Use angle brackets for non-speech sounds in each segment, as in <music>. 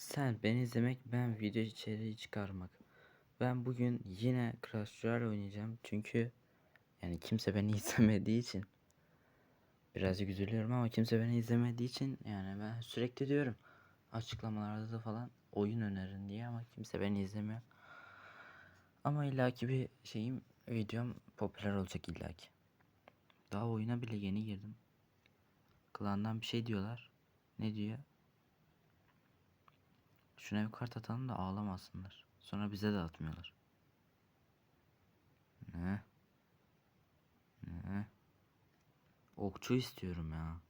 Sen beni izlemek, ben video içeriği çıkarmak. Ben bugün yine Clash Royale oynayacağım çünkü yani kimse beni <laughs> izlemediği için birazcık üzülüyorum ama kimse beni izlemediği için yani ben sürekli diyorum açıklamalarda da falan oyun önerin diye ama kimse beni izlemiyor. Ama illaki bir şeyim videom popüler olacak illaki. Daha oyuna bile yeni girdim. Klandan bir şey diyorlar. Ne diyor? Şuna bir kart atalım da ağlamasınlar. Sonra bize de atmıyorlar. Ne? Ne? Okçu istiyorum ya.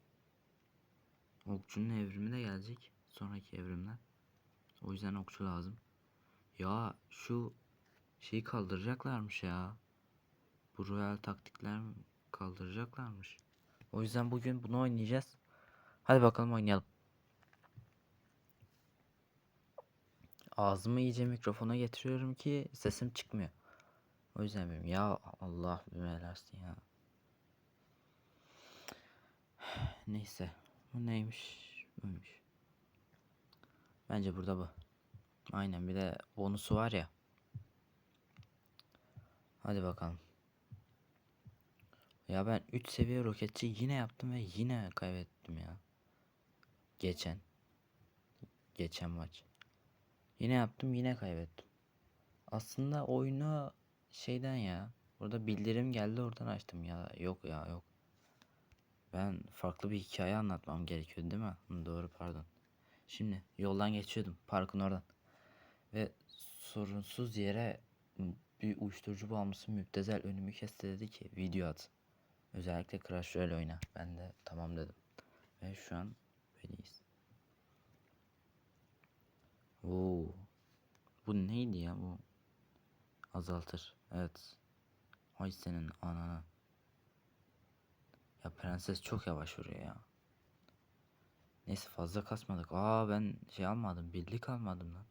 Okçunun evrimi de gelecek. Sonraki evrimden. O yüzden okçu lazım. Ya şu şeyi kaldıracaklarmış ya. Bu royal taktikler kaldıracaklarmış. O yüzden bugün bunu oynayacağız. Hadi bakalım oynayalım. Ağzımı iyice mikrofona getiriyorum ki sesim çıkmıyor. O yüzden benim ya Allah belasın ya. <sighs> Neyse. Bu neymiş? Buymuş. Bence burada bu. Aynen bir de bonusu var ya. Hadi bakalım. Ya ben 3 seviye roketçi yine yaptım ve yine kaybettim ya. Geçen. Geçen maç. Yine yaptım yine kaybettim. Aslında oyunu şeyden ya. Burada bildirim geldi oradan açtım ya. Yok ya yok. Ben farklı bir hikaye anlatmam gerekiyor değil mi? Hı, Doğru pardon. Şimdi yoldan geçiyordum parkın oradan. Ve sorunsuz yere bir uyuşturucu bağımlısı müptezel önümü kesti dedi ki video at. Özellikle Crash Royale oyna. Ben de tamam dedim. Ve şu an böyleyiz. Oo. Bu neydi ya bu? Azaltır. Evet. Ay senin anana. Ya prenses çok yavaş vuruyor ya. Neyse fazla kasmadık. Aa ben şey almadım. Birlik almadım lan.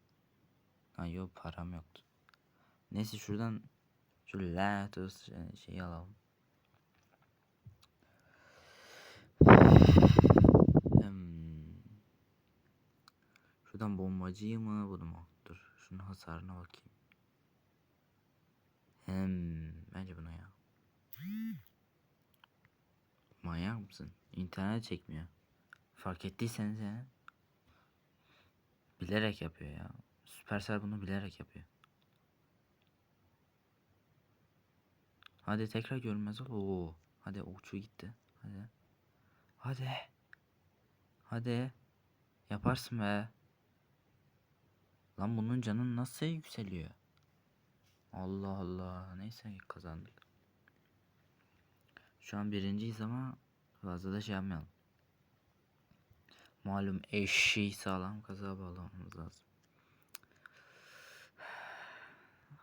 Ha yok param yoktu. Neyse şuradan şu Latus şey- şeyi alalım. Şuradan bombacıyı mı bunu? Dur şunun hasarına bakayım. Hem bence bunu ya. Manyak mısın? İnternet çekmiyor. Fark ettiyseniz yani. Bilerek yapıyor ya. Supercell bunu bilerek yapıyor. Hadi tekrar görünmez ol. Oo. Hadi okçu gitti. Hadi. Hadi. Hadi. Yaparsın be. Lan bunun canı nasıl yükseliyor? Allah Allah. Neyse kazandık. Şu an birinciyiz ama fazla da şey yapmayalım. Malum eşeği sağlam kaza bağlamamız lazım.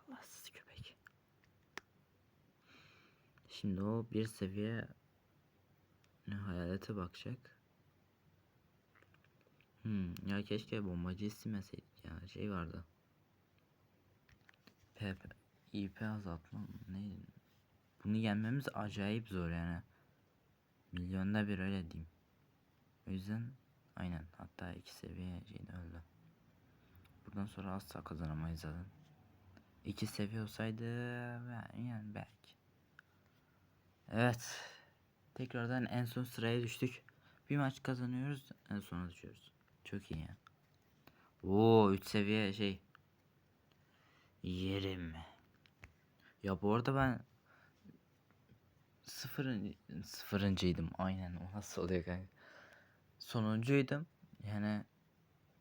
Allahsız köpek. Şimdi o bir seviye ne hayalete bakacak. Hmm, ya keşke bombacı istemeseydik ya şey vardı. PP, IP azaltma ne? Bunu yenmemiz acayip zor yani. Milyonda bir öyle diyeyim. O yüzden aynen hatta iki seviye şeyde öldü. Buradan sonra asla kazanamayız zaten. İki seviye olsaydı yani belki. Evet. Tekrardan en son sıraya düştük. Bir maç kazanıyoruz en sona düşüyoruz. Çok iyi ya. Oo 3 seviye şey. Yerim. Ya bu arada ben sıfırın, sıfırıncıydım. Aynen o nasıl oluyor kanka. Sonuncuydum. Yani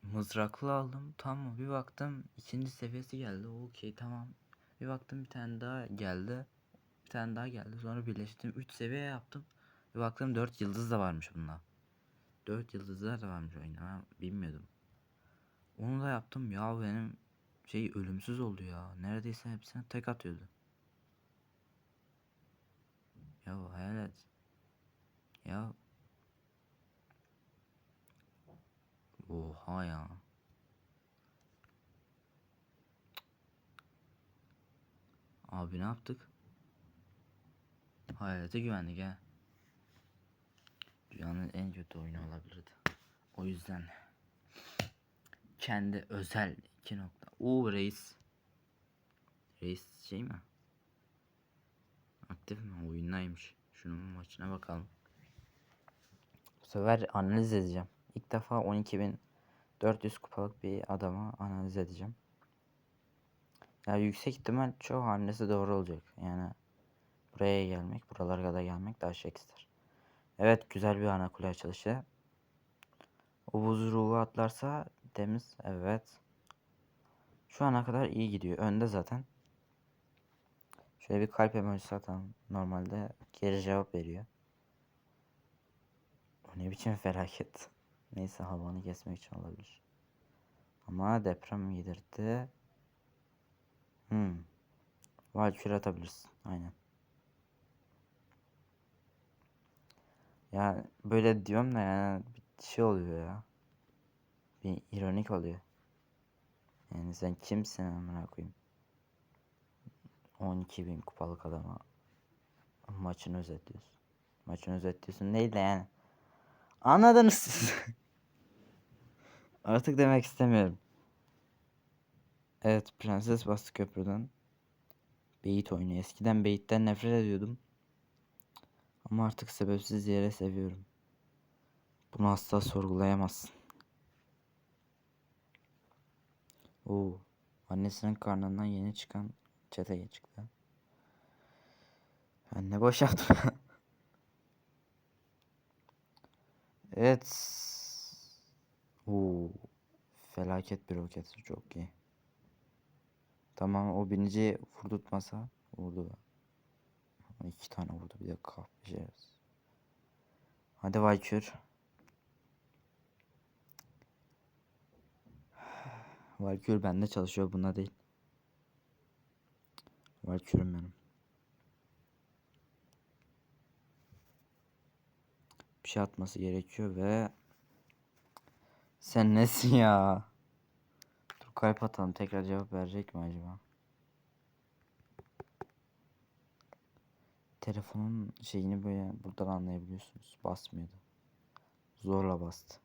mızraklı aldım. Tamam bir baktım ikinci seviyesi geldi. Okey tamam. Bir baktım bir tane daha geldi. Bir tane daha geldi. Sonra birleştirdim. 3 seviye yaptım. Bir baktım 4 yıldız da varmış bunda. 4 yıldızlar da varmış oyunda. Ben bilmiyordum. Onu da yaptım. Ya benim şey ölümsüz oldu ya. Neredeyse hepsine tek atıyordu. Ya hayal et. Ya. Oha ya. Abi ne yaptık? Hayalete güvendik ha. Dünyanın en kötü oyunu olabilirdi. O yüzden kendi özel iki nokta. Uuu reis. Reis şey mi? Aktif mi? Oyundaymış. Şunun maçına bakalım. Bu sefer analiz edeceğim. İlk defa 12.400 kupalık bir adama analiz edeceğim. Ya yüksek ihtimal çoğu hamlesi doğru olacak. Yani buraya gelmek, buralara kadar gelmek daha şekildir. Evet güzel bir ana kule açılışı. O buz atlarsa temiz. Evet. Şu ana kadar iyi gidiyor. Önde zaten. Şöyle bir kalp emojisi atalım. Normalde geri cevap veriyor. O ne biçim felaket. <laughs> Neyse havanı kesmek için olabilir. Ama deprem yedirdi. Hmm. Valkür atabilirsin. Aynen. Ya böyle diyorum da yani bir şey oluyor ya. Bir ironik oluyor. Yani sen kimsin amına koyayım? 12 bin kupalık adama maçını özetliyorsun. Maçını özetliyorsun değil de yani. Anladınız siz. <laughs> Artık demek istemiyorum. Evet prenses bastı köprüden. Beyit oynuyor. Eskiden Beyit'ten nefret ediyordum. Ama artık sebepsiz yere seviyorum. Bunu asla sorgulayamazsın. Oo, annesinin karnından yeni çıkan çete çıktı. Ben ne boş yaptım. <laughs> evet. Oo, felaket bir roket. Çok iyi. Tamam o binici vurdurtmasa vurdu. İki tane vurdu bir de kahpeceğiz. Hadi Valkür. Valkür bende çalışıyor bunda değil. Valkür'üm benim. Bir şey atması gerekiyor ve sen nesin ya? Dur kalp atalım tekrar cevap verecek mi acaba? Telefonun şeyini böyle buradan anlayabiliyorsunuz. Basmıyordu. Zorla bastı.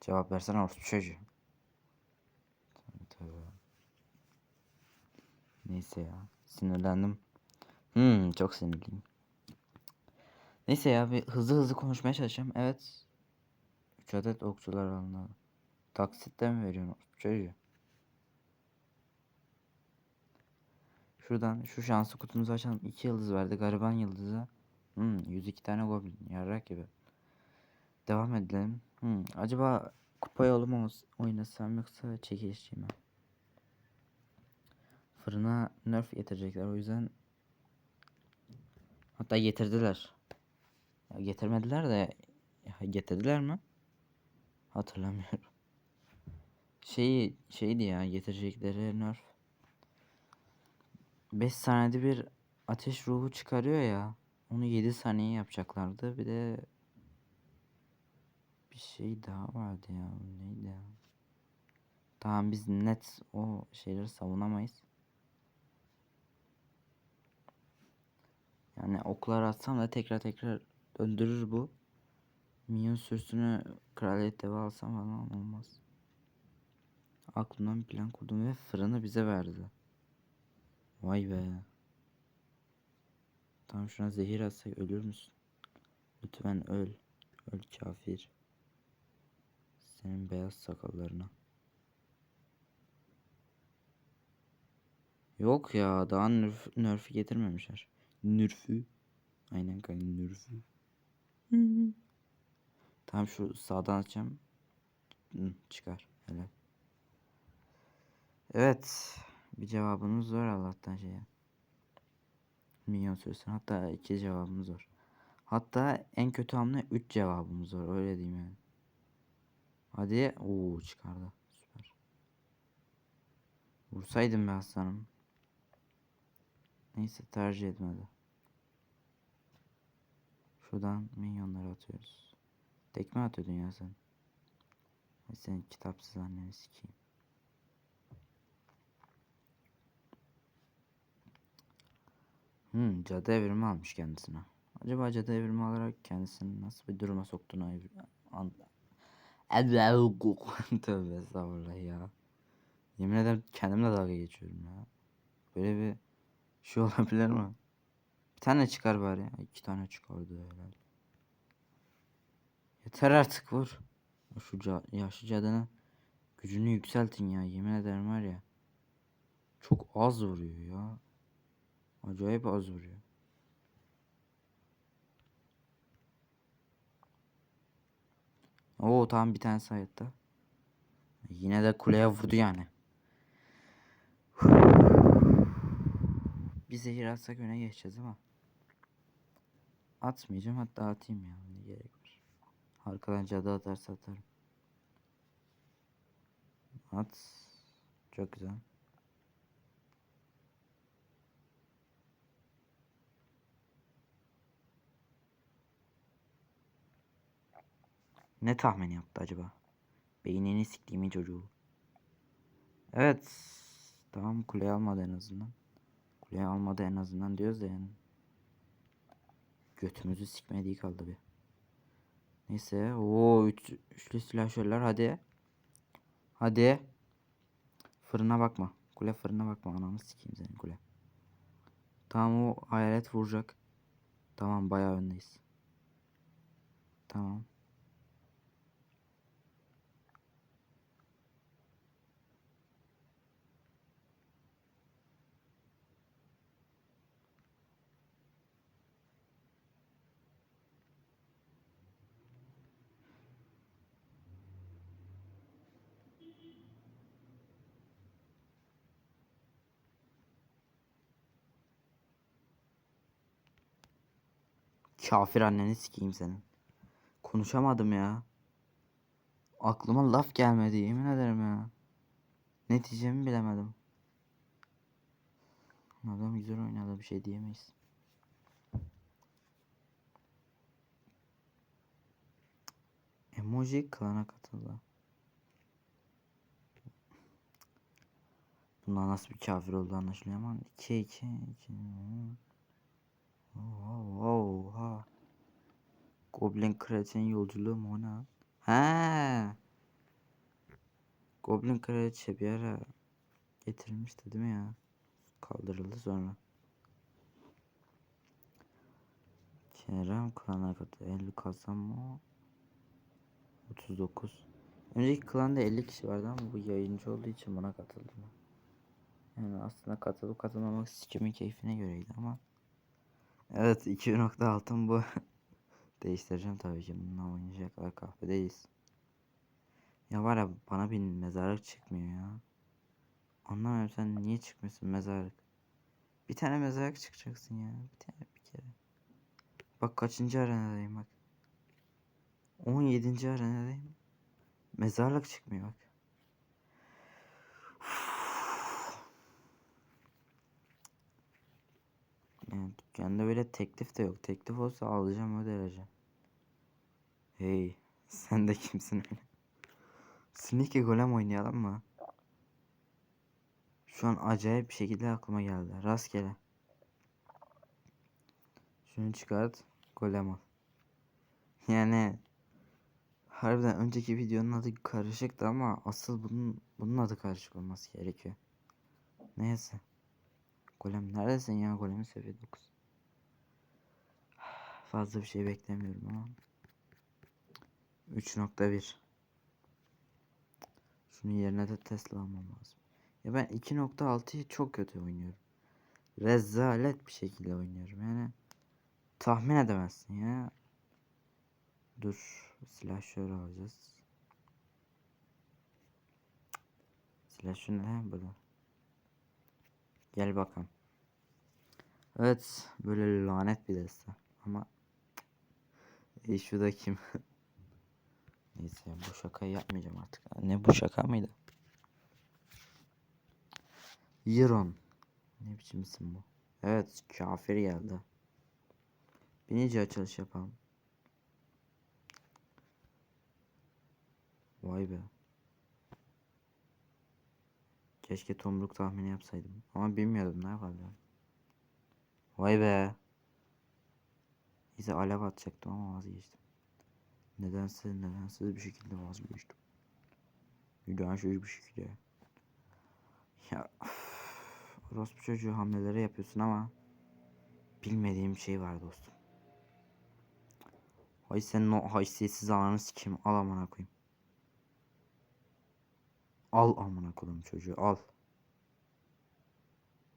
Cevap versene orospu çocuğu. Neyse ya. Sinirlendim. Hmm, çok sinirliyim. Neyse ya bir hızlı hızlı konuşmaya çalışacağım. Evet. 3 adet okçular alındı. Taksitle mi veriyorsun çocuğu? Şuradan şu şanslı kutumuzu açalım. 2 yıldız verdi. Gariban yıldızı. Hmm, 102 tane goblin. Yarrak gibi. Devam edelim. Hmm, acaba kupa yolu mu oynasam yoksa çekilişçi mi? Fırına nerf getirecekler o yüzden hatta getirdiler. Ya getirmediler de ya getirdiler mi? Hatırlamıyorum. Şeyi şeydi ya getirecekleri nerf. 5 saniyede bir ateş ruhu çıkarıyor ya. Onu 7 saniye yapacaklardı. Bir de bir şey daha vardı ya. Neydi ya? Tamam biz net o şeyleri savunamayız. Yani oklar atsam da tekrar tekrar döndürür bu. Minyon sürüsünü kraliyet devi alsam falan olmaz. Aklımdan plan kurdum ve fırını bize verdi. Vay be. Tam şuna zehir atsak ölür müsün? Lütfen öl. Öl kafir. Senin beyaz sakallarına. Yok ya daha nörf, nörfü getirmemişler. Nürfü. Aynen kanka nürfü. Tamam şu sağdan açacağım. Hı, çıkar. Helal. Evet. Bir cevabımız var Allah'tan şeye. Milyon sürüsün. Hatta iki cevabımız var. Hatta en kötü hamle 3 cevabımız var. Öyle diyeyim yani. Hadi. Oo çıkardı. Süper. Vursaydım be aslanım. Neyse tercih etmedi. Şuradan minyonları atıyoruz. Tekme atıyordun ya sen. Ay kitapsız anneni sikeyim. Hmm, cadı evrimi almış kendisine. Acaba cadı evrimi alarak kendisini nasıl bir duruma soktuğunu. <laughs> Tövbe estağfurullah ya. Yemin ederim kendimle dalga geçiyorum ya. Böyle bir şey <laughs> olabilir mi? Bir tane çıkar bari. ya. İki tane çıkardı herhalde. Yeter artık vur. Şu ca- yaşlı cadının gücünü yükseltin ya. Yemin ederim var ya. Çok az vuruyor ya. Acayip az vuruyor. Oo tamam bir tanesi hayatta. Yine de kuleye vurdu yani. Bir zehir atsak öne geçeceğiz ama. Atmayacağım hatta atayım ya. Ne gerek var. Arkadan cadı atarsa atarım. At. Çok güzel. Ne tahmin yaptı acaba? Beynini siktiğimin çocuğu. Evet. Tamam kuleyi almadı en azından. Kuleyi almadı en azından diyoruz da yani. Götümüzü sikmediği kaldı bir. Neyse. Oo üç, üçlü silahşörler hadi. Hadi. Fırına bakma. Kule fırına bakma. Ananı sikeyim senin kule. Tamam o hayalet vuracak. Tamam bayağı öndeyiz. Tamam. Kafir anneni sikeyim senin. Konuşamadım ya. Aklıma laf gelmedi yemin ederim ya. Ne diyeceğimi bilemedim. Adam güzel oynadı bir şey diyemeyiz. Emoji klana katıldı. Bunlar nasıl bir kafir olduğu anlaşılıyor ama 2 2 2 Oha. Goblin kraliçenin yolculuğu mu o ne? He. Goblin kraliçe bir ara getirilmişti değil mi ya? Kaldırıldı sonra. Kerem klana katı 50 kalsam mı? 39. Önceki klanda 50 kişi vardı ama bu yayıncı olduğu için buna katıldım. Yani aslında katılıp katılmamak sikimin keyfine göreydi ama. Evet 2.6'ım bu. <laughs> Değiştireceğim tabii ki bununla oynayacak kadar kahvedeyiz. Ya var ya bana bir mezarlık çıkmıyor ya. Anlamıyorum sen niye çıkmıyorsun mezarlık? Bir tane mezarlık çıkacaksın ya. Bir tane bir kere. Bak kaçıncı arenadayım bak. 17. arenadayım. Mezarlık çıkmıyor bak. Yani dükkanda böyle teklif de yok. Teklif olsa alacağım o derece. Hey <laughs> sen de kimsin? Sneaky Golem oynayalım mı? Şu an acayip bir şekilde aklıma geldi. Rastgele. Şunu çıkart. Golem al. <laughs> Yani harbiden önceki videonun adı karışıktı ama asıl bunun bunun adı karışık olması gerekiyor. Neyse. Golem neredesin ya? Golemi seviye 9. Fazla bir şey beklemiyorum ama. 3.1 Şunun yerine de Tesla almam lazım. Ya ben 2.6'yı çok kötü oynuyorum. Rezalet bir şekilde oynuyorum. Yani tahmin edemezsin ya. Dur. Silah şöyle alacağız. Silah şu ne? Burada. Gel bakalım. Evet. Böyle lanet bir deste. Ama e şu da kim? <laughs> Neyse bu şakayı yapmayacağım artık. Ne bu şaka mıydı? Yiron. Ne biçim isim bu? Evet kafir geldi. Binici açılış yapalım. Vay be. Keşke tomruk tahmini yapsaydım. Ama bilmiyordum ne yapacağım. Vay be. Bize alev atacaktım ama vazgeçtim. Nedense nedense bir şekilde vazgeçtim. Nedense bir şekilde. Ya orospu çocuğu hamleleri yapıyorsun ama bilmediğim şey var dostum. Hay senin o haysiyetsiz ananı sikeyim. Al amına koyayım. Al amına koyayım çocuğu al.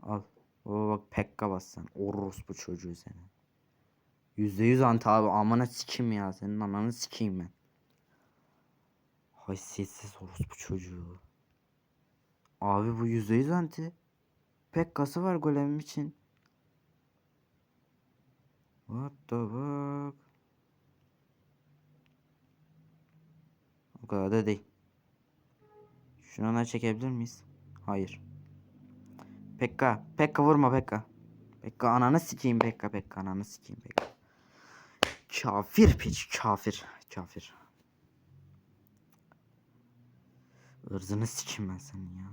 Al. Baba bak pekka bas sen. Orospu çocuğu seni. Yüzde yüz anti abi amına sikeyim ya. Senin ananı sikeyim ben. Haysiyetsiz orospu çocuğu. Abi bu yüzde yüz anti. Pekkası var golemim için. What the fuck? O kadar da değil. Şunu da çekebilir miyiz? Hayır. Pekka. Pekka vurma Pekka. Pekka ananı sikeyim Pekka. Pekka ananı sikeyim Pekka. Kafir piç kafir. Kafir. Irzını sikeyim ben senin ya.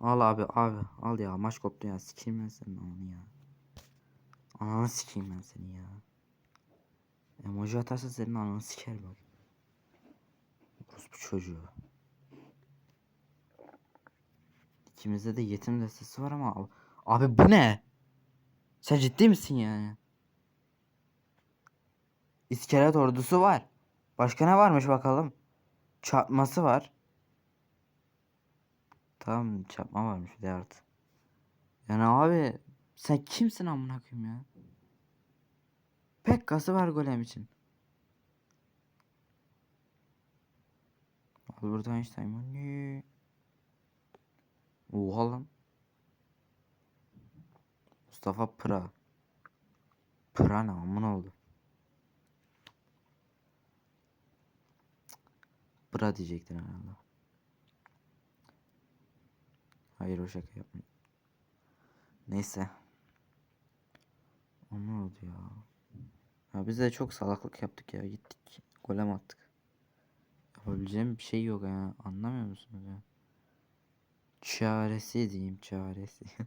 Al abi abi al ya maç koptu ya sikeyim ben senin ananı ya. Ananı sikeyim ben seni ya. Emoji atarsa senin ananı siker bak. Orospu çocuğu. İkimizde de yetim destesi var ama ab- abi bu ne? Sen ciddi misin yani? İskelet ordusu var. Başka ne varmış bakalım? Çarpması var. Tamam çarpma varmış bir de artı. Yani abi sen kimsin amına koyayım ya? Pekkası var golem için. Albert Einstein mı? Ne? Oha lan. Mustafa Pıra. Pıra ne amına oldu? Pıra diyecektin herhalde. Hayır o şaka yapmayın. Neyse. O oldu ya? Ya biz de çok salaklık yaptık ya gittik. Golem attık. Yapabileceğim bir şey yok ya. Anlamıyor musunuz ya? Çaresi diyeyim çaresi. <laughs>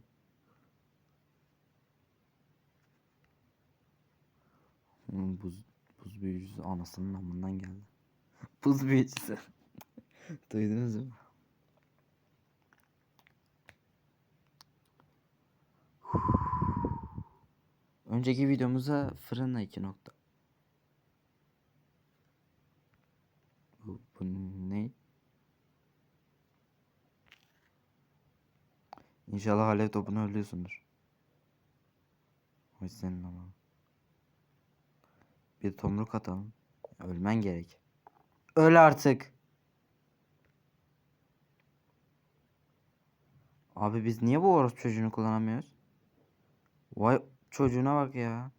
Buz, buz büyücüsü anasının amından geldi. <laughs> buz büyücüsü. <laughs> Duydunuz mu? Önceki videomuza fırınla iki nokta. Bu, ne? İnşallah alev topunu ölüyorsundur. Hoş senin ama. Bir tomruk atalım. Ölmen gerek. Öl artık. Abi biz niye bu orospu çocuğunu kullanamıyoruz? Vay çocuğuna bak ya.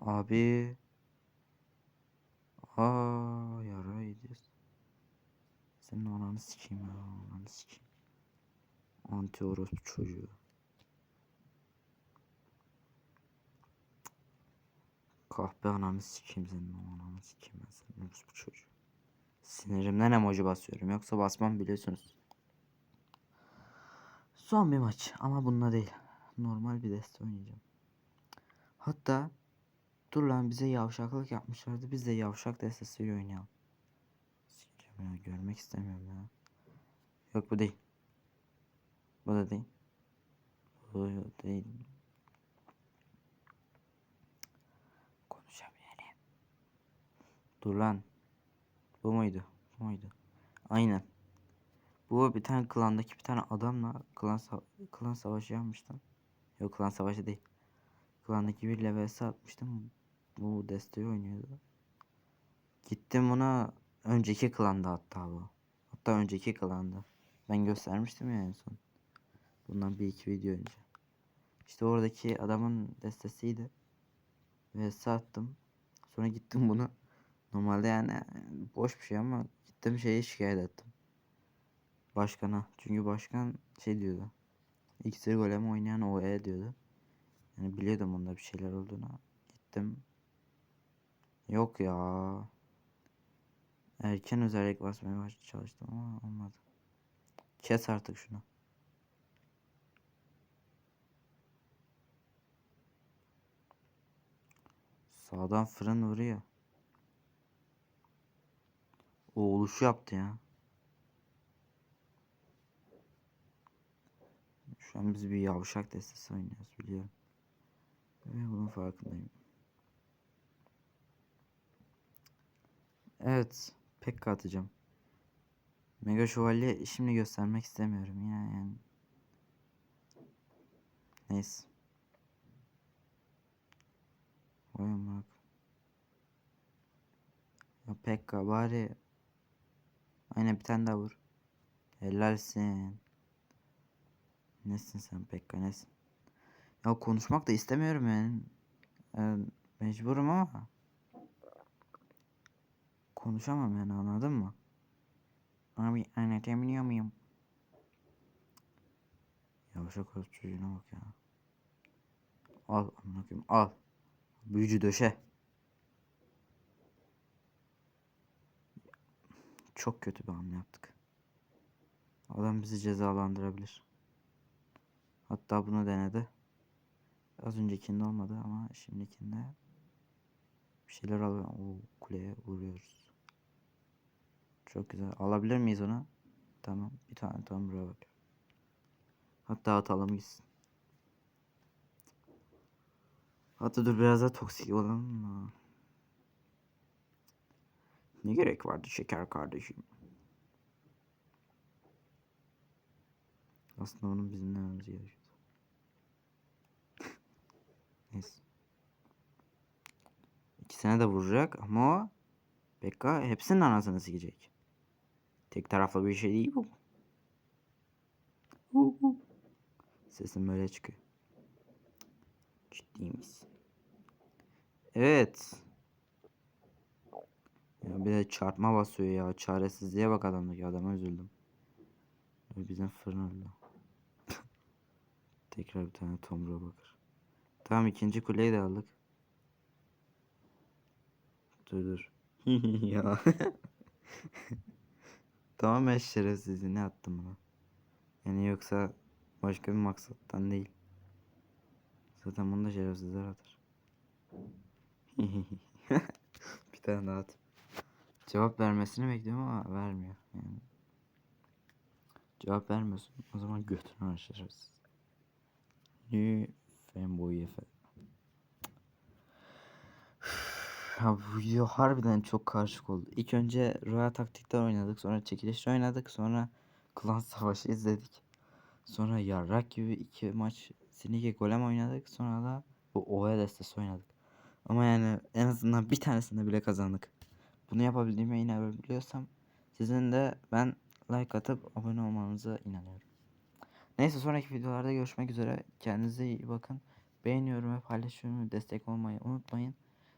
Abi. Aa yara yiyeceğiz. Senin ananı sikeyim ya. Ananı sikeyim. Anti orospu çocuğu. Kahpe ananı sikeyim senin ananı sikeyim ben senin orospu çocuğu. Sinirimden emoji basıyorum yoksa basmam biliyorsunuz. Son bir maç ama bununla değil. Normal bir deste oynayacağım. Hatta dur lan bize yavşaklık yapmışlardı. Biz de yavşak destesiyle oynayalım. Sikeceğim ya görmek istemiyorum ya. Yok bu değil. Bu da değil. Bu değil. Konuşamıyorum. Dur lan. Bu muydu? Bu muydu? Aynen. Bu bir tane klandaki bir tane adamla klan, sa- klan savaşı yapmıştım. Yok klan savaşı değil. Klandaki bir vs atmıştım. Bu desteği oynuyordu. Gittim buna önceki klanda hatta bu. Hatta önceki klanda. Ben göstermiştim ya en son. Bundan bir iki video önce. İşte oradaki adamın destesiydi. Vs attım. Sonra gittim bunu. Normalde yani boş bir şey ama gittim şeyi şikayet ettim. Başkana. Çünkü başkan şey diyordu. İksir golem oynayan o e diyordu. Yani biliyordum onda bir şeyler olduğunu. Gittim. Yok ya. Erken özellik basmaya çalıştım ama olmadı. Kes artık şunu. Sağdan fırın vuruyor. O oluşu yaptı ya. Şu an biz bir yavşak destesi oynuyoruz biliyorum. Ve bunun farkındayım. Evet. Pekka atacağım. Mega Şövalye şimdi göstermek istemiyorum ya yani. Neyse. Vay amına. Ya Pekka bari Aynen bir tane daha vur. Helalsin. Nesin sen Pekka nesin? Ya konuşmak da istemiyorum yani. Ee, mecburum ama. Konuşamam yani anladın mı? Abi anlatabiliyor muyum? Yavaşak orası çocuğuna bak ya. Al amına koyayım al. Büyücü döşe. Çok kötü bir hamle yaptık. Adam bizi cezalandırabilir. Hatta bunu denedi. Az öncekinde olmadı ama şimdikinde bir şeyler alıyor. O kuleye vuruyoruz. Çok güzel. Alabilir miyiz onu? Tamam. Bir tane tam buraya bak. Hatta atalım gitsin. Hatta dur biraz daha toksik olalım mı? Ne gerek vardı şeker kardeşim? Aslında onun bizim dememiz gerekiyordu. <laughs> Neyse. İkisine de vuracak ama o Bekka hepsinin anasını sikecek. Tek taraflı bir şey değil bu. Sesim böyle çıkıyor. Ciddi? Evet. Ya bir de çarpma basıyor ya. Çaresizliğe bak adamdaki adama üzüldüm. Bizim fırın öldü. <laughs> Tekrar bir tane tomruğa bakır. Tamam ikinci kuleyi de aldık. Dur dur. <laughs> ya. <laughs> Tamamen şerefsizliğine attım bunu. Yani yoksa başka bir maksattan değil. Zaten bunu da şerefsizler atar. <laughs> bir tane daha at. Cevap vermesini bekliyorum ama vermiyor. Yani. Cevap vermiyorsun. O zaman götünü. Ne fanboy efe. Ya bu harbiden çok karışık oldu. İlk önce Royal Taktik'ten oynadık. Sonra çekilişte oynadık. Sonra Klan Savaşı izledik. Sonra yarrak gibi iki maç Sinike Golem oynadık. Sonra da bu OE destesi oynadık. Ama yani en azından bir tanesinde bile kazandık. Bunu yapabildiğime inanabiliyorsam sizin de ben like atıp abone olmanıza inanıyorum. Neyse sonraki videolarda görüşmek üzere. Kendinize iyi bakın. Beğeniyorum ve paylaşıyorum. Destek olmayı unutmayın.